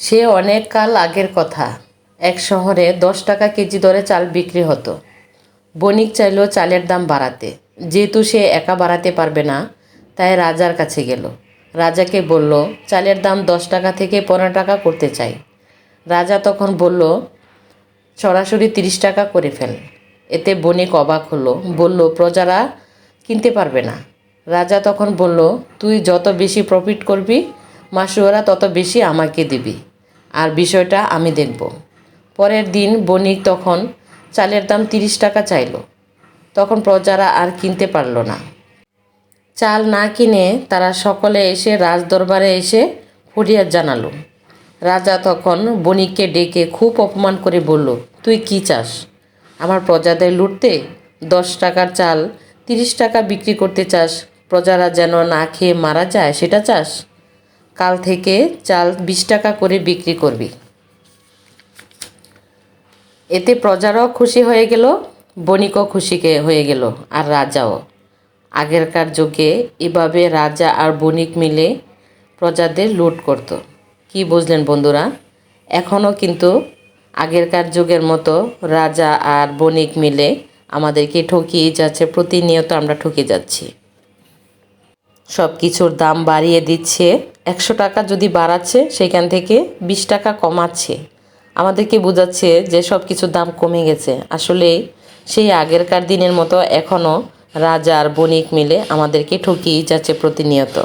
সে অনেক কাল আগের কথা। এক শহরে দশ টাকা কেজি দরে চাল বিক্রি হতো। বণিক চাইলো চালের দাম বাড়াতে। যেহেতু সে একা বাড়াতে পারবে না, তাই রাজার কাছে গেল। রাজাকে বলল, চালের দাম দশ টাকা থেকে পনেরো টাকা করতে চাই। রাজা তখন বলল, সরাসরি তিরিশ টাকা করে ফেল। এতে বণিক অবাক হলো, বলল, প্রজারা কিনতে পারবে না। রাজা তখন বলল, তুই যত বেশি প্রফিট করবি, মাসুয়ারা তত বেশি আমাকে দিবি। আর বিষয়টা আমি দেখব। পরের দিন বণিক তখন চালের দাম তিরিশ টাকা চাইলো। তখন প্রজারা আর কিনতে পারল না। চাল না কিনে তারা সকলে এসে রাজদরবারে এসে ফরিয়াদ জানালো। রাজা তখন বণিককে ডেকে খুব অপমান করে বলল, তুই কি চাস? আমার প্রজাদের লুটতে দশ টাকার চাল, তিরিশ টাকা বিক্রি করতে চাস, প্রজারা যেন না খেয়ে মারা যায়, সেটা চাস? কাল থেকে চাল বিশ টাকা করে বিক্রি করবি। এতে প্রজারাও খুশি হয়ে গেল, বণিকও খুশি হয়ে গেল, আর রাজাও। আগেরকার যুগে এভাবে রাজা আর বণিক মিলে প্রজাদের লুট করত। কি বুঝলেন বন্ধুরা? এখনও কিন্তু আগেরকার যুগের মতো রাজা আর বণিক মিলে আমাদেরকে ঠকিয়ে যাচ্ছে, প্রতিনিয়ত আমরা ঠকে যাচ্ছি। সব কিছুর দাম বাড়িয়ে দিচ্ছে। একশো টাকা যদি বাড়াচ্ছে, সেখান থেকে বিশ টাকা কমাচ্ছে। আমাদেরকে বোঝাচ্ছে যে সব কিছুর দাম কমে গেছে। আসলে সেই আগেরকার দিনের মতো এখনও রাজার বণিক মিলে আমাদেরকে ঠকিয়ে যাচ্ছে প্রতিনিয়ত।